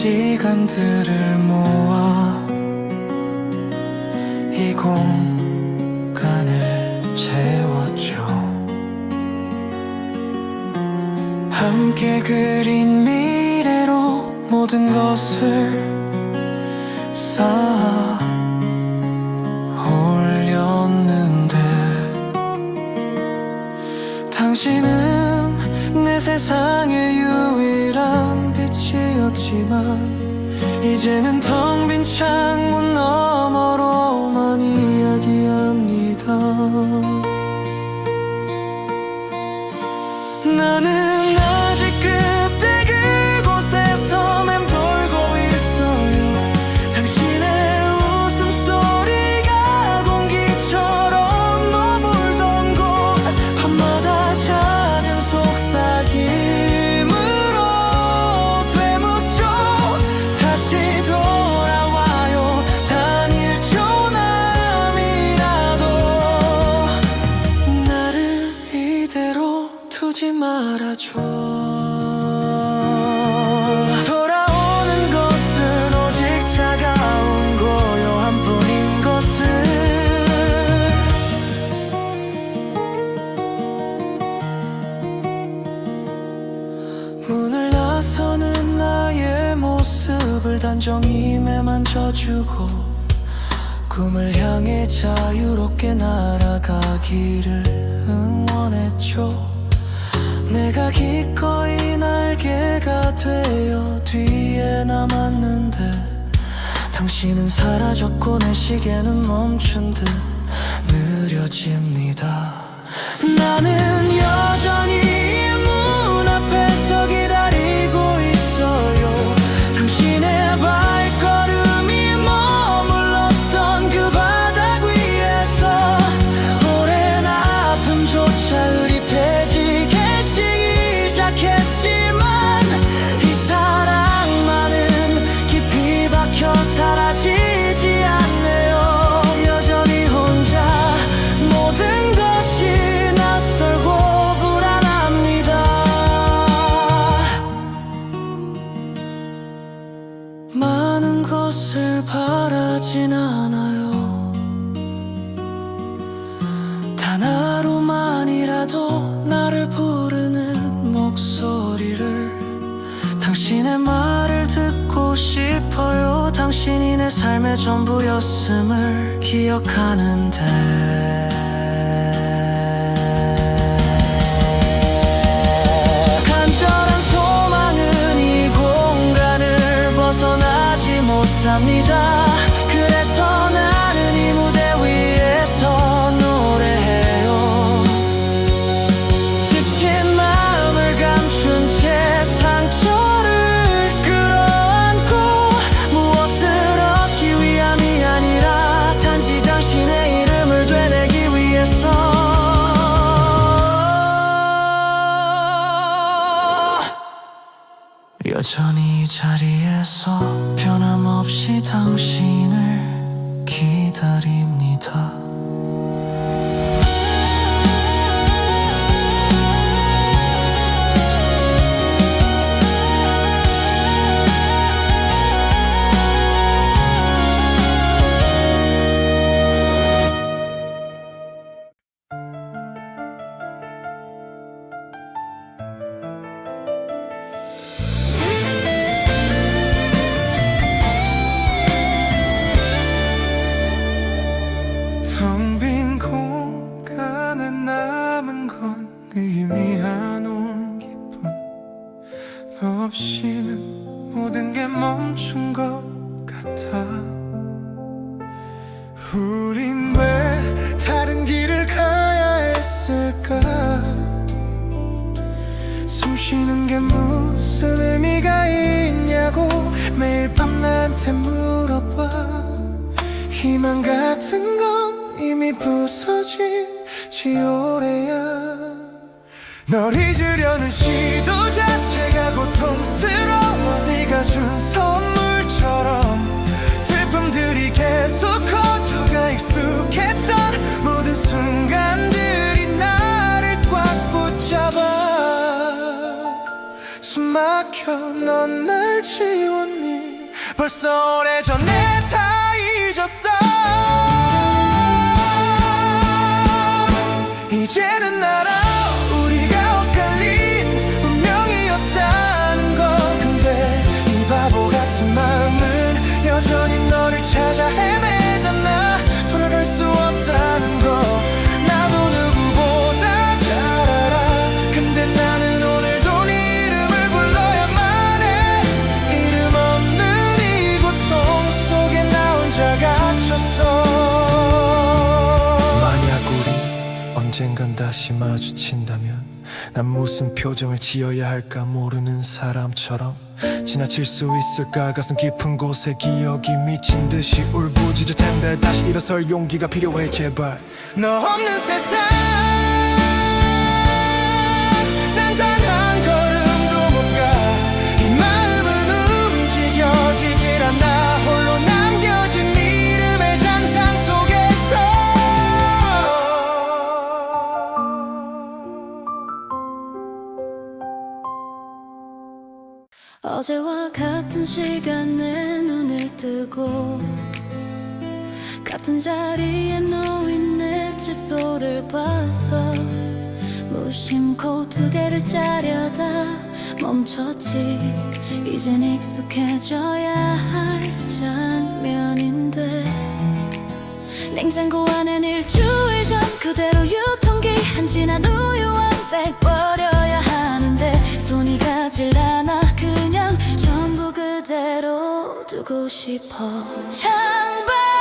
시간들을 모아 이 공간을 채웠죠. 함께 그린 미래로 모든 것을 쌓아 이제는 텅 빈 창문 너머로만 이야기합니다. 나는 매만져주고 꿈을 향해 자유롭게 날아가기를 응원했죠. 내가 기꺼이 날개가 되어 뒤에 남았는데 당신은 사라졌고 내 시계는 멈춘 듯 느려집니다. 나는 여전히 이 자리에서 변함없이 당신을 기다립 나한테 물어봐. 희망 같은 건 이미 부서진 지 오래야. 널 잊으려는 시도 자체가 고통스러워. 네가 준 선물처럼 슬픔들이 계속 커져가 익숙했던 모든 순간들이 나를 꽉 붙잡아. 숨막 막혀 넌 날 지웠니 벌써 오래전에 다 잊었어 갇혔어. 만약 우리 언젠간 다시 마주친다면 난 무슨 표정을 지어야 할까 모르는 사람처럼 지나칠 수 있을까? 가슴 깊은 곳에 기억이 미친 듯이 울부짖을 텐데 다시 일어설 용기가 필요해 제발. 너 없는 세상 어제와 같은 시간에 눈을 뜨고 같은 자리에 놓인 내 칫솔을 봤어 무심코 두 개를 짜려다 멈췄지. 이젠 익숙해져야 할 장면인데 냉장고 안엔 일주일 두고 싶어. 창밖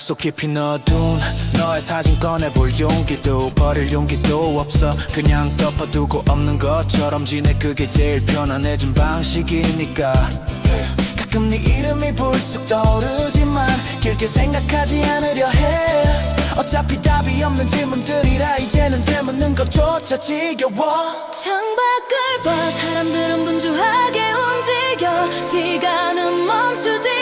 속 깊이 넣어둔 너의 사진 꺼내볼 용기도 버릴 용기도 없어. 그냥 덮어두고 없는 것처럼 지내. 그게 제일 편안해진 방식이니까. Yeah. 가끔 네 이름이 불쑥 떠오르지만 길게 생각하지 않으려 해. 어차피 답이 없는 질문들이라 이제는 되묻는 것조차 지겨워. 창밖을 봐 사람들은 분주하게 움직여. 시간은 멈추지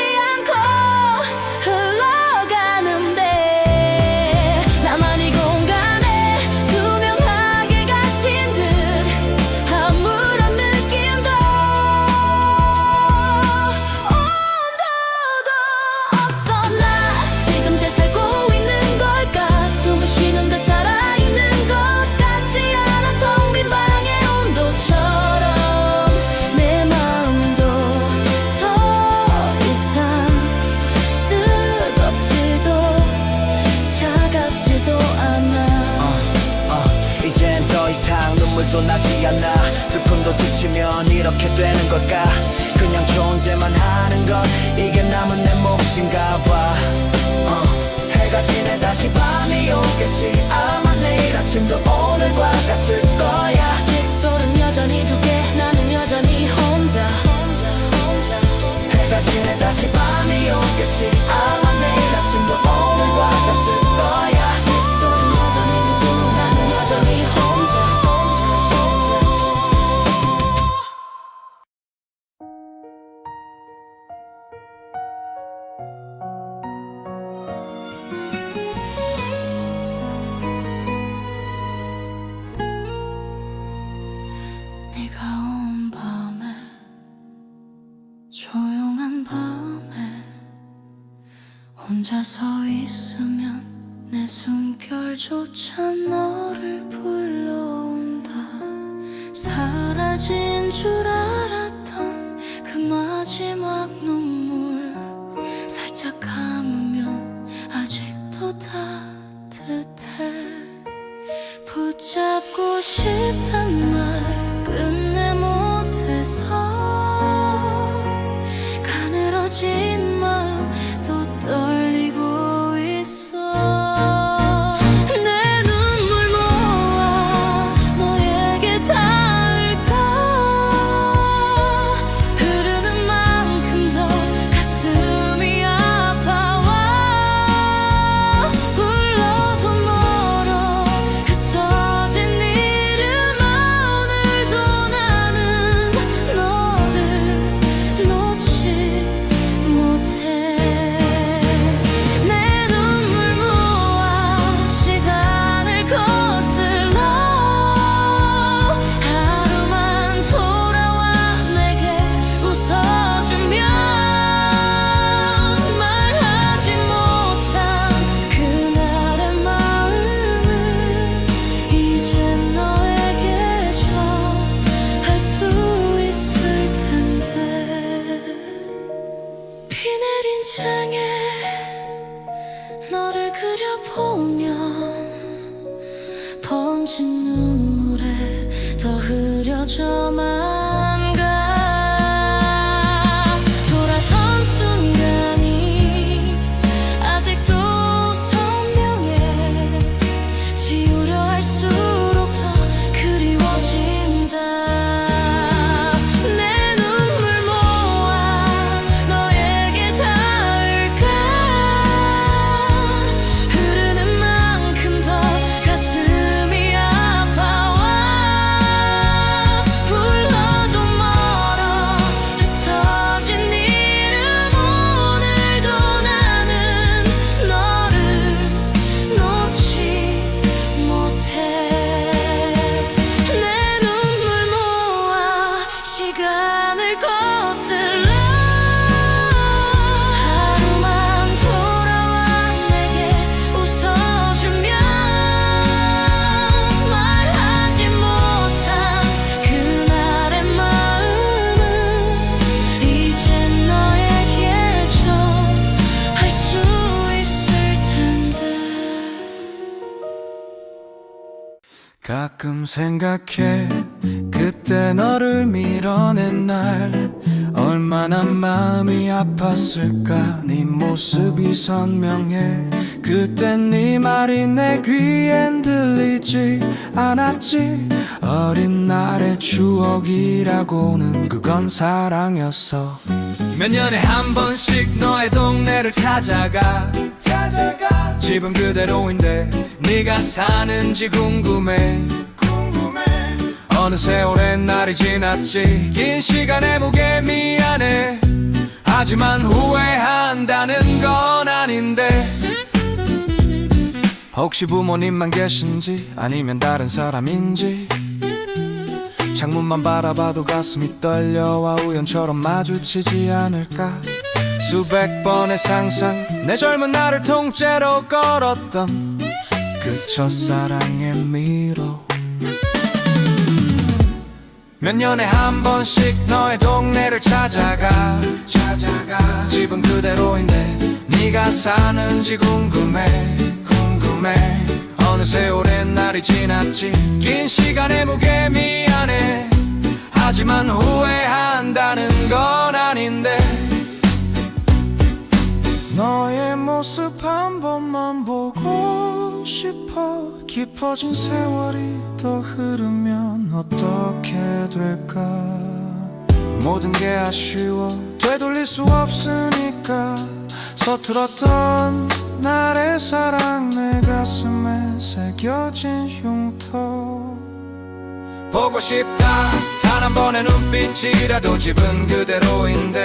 내 몫인가 봐 어, 해가 지네 다시 밤이 오겠지. 아마 내일 아침도 오늘과 같을 거야. 칫솔은 여전히 두 개 나는 여전히 혼자. 혼자 혼자 해가 지네 다시 밤이 오겠지. 아마 내일 아침도 오늘과 같을 있으면 내 숨결조차 너를 불러온다. 사라진 줄 알았던 그 마지막 눈물 살짝 감으면 아직도 따뜻해. 붙잡고 싶단 가끔 생각해. 그때 너를 밀어낸 날 얼마나 마음이 아팠을까? 네 모습이 선명해. 그땐 네 말이 내 귀엔 들리지 않았지. 어린 날의 추억이라고는 그건 사랑이었어. 몇 년에 한 번씩 너의 동네를 찾아가. 찾아가. 집은 그대로인데 네가 사는지 궁금해 어느새 오랜 날이 지났지. 긴 시간의 무게 미안해. 하지만 후회한다는 건 아닌데. 혹시 부모님만 계신지 아니면 다른 사람인지. 창문만 바라봐도 가슴이 떨려와 우연처럼 마주치지 않을까. 수백 번의 상상 내 젊은 나를 통째로 걸었던 그 첫사랑의 미로 몇 년에 한 번씩 너의 동네를 찾아가. 찾아가. 집은 그대로인데 네가 사는지 궁금해. 궁금해. 어느새 오랜 날이 지났지? 긴 시간의 무게 미안해 하지만 후회한다는 건 아닌데. 너의 모습 한 번만 보고 싶어 깊어진 세월이 더 흐르면 어떻게 될까? 모든 게 아쉬워 되돌릴 수 없으니까 서툴었던 나의 사랑 내 가슴에 새겨진 흉터. 보고 싶다. 단 한 번의 눈빛이라도 집은 그대로인데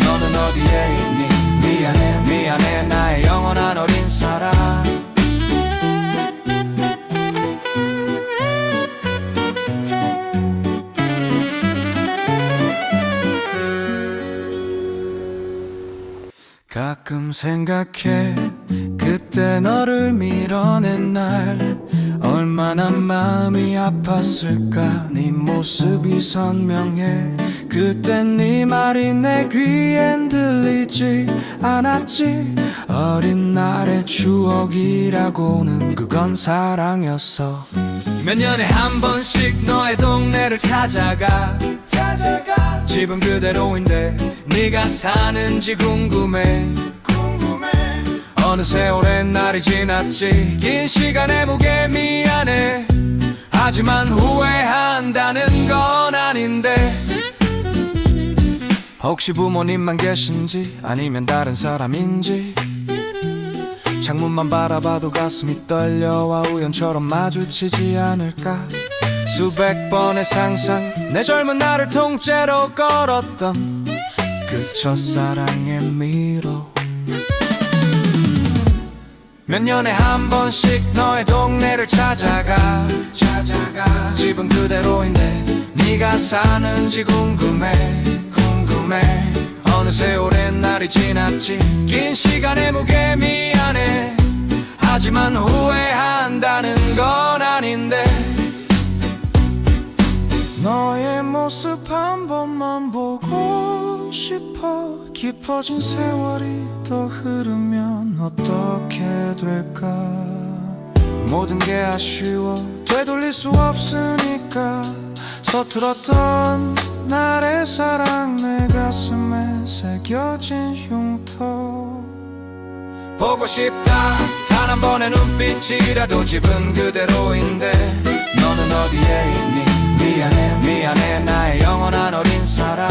너는 어디에 있니? 미안해 미안해. 나의 영원한 어린 사랑 가끔 생각해. 그때 너를 밀어낸 날 얼마나 마음이 아팠을까? 네 모습이 선명해. 그땐 네 말이 내 귀엔 들리지 않았지. 어린 날의 추억이라고는 그건 사랑이었어. 몇 년에 한 번씩 너의 동네를 찾아가. 찾아가. 집은 그대로인데 네가 사는지 궁금해. 궁금해 어느새 오랜 날이 지났지. 긴 시간의 무게 미안해. 하지만 후회한다는 건 아닌데. 혹시 부모님만 계신지 아니면 다른 사람인지. 창문만 바라봐도 가슴이 떨려와 우연처럼 마주치지 않을까. 수백 번의 상상 내 젊은 나를 통째로 걸었던 그 첫사랑의 미로 몇 년에 한 번씩 너의 동네를 찾아가. 찾아가. 집은 그대로인데 네가 사는지 궁금해. 궁금해. 어느새 오랜 날이 지났지. 긴 시간의 무게 미안해. 하지만 후회한다는 건 아닌데 너의 모습 한 번만 보고 싶어. 깊어진 세월이 더 흐르면 어떻게 될까? 모든 게 아쉬워. 되돌릴 수 없으니까. 서툴었던 나의 사랑 내 가슴에 새겨진 흉터. 보고 싶다. 단 한 번의 눈빛이라도 집은 그대로인데 너는 어디에 있니? 미안해. 미 안에 나의 영원한 어린 사랑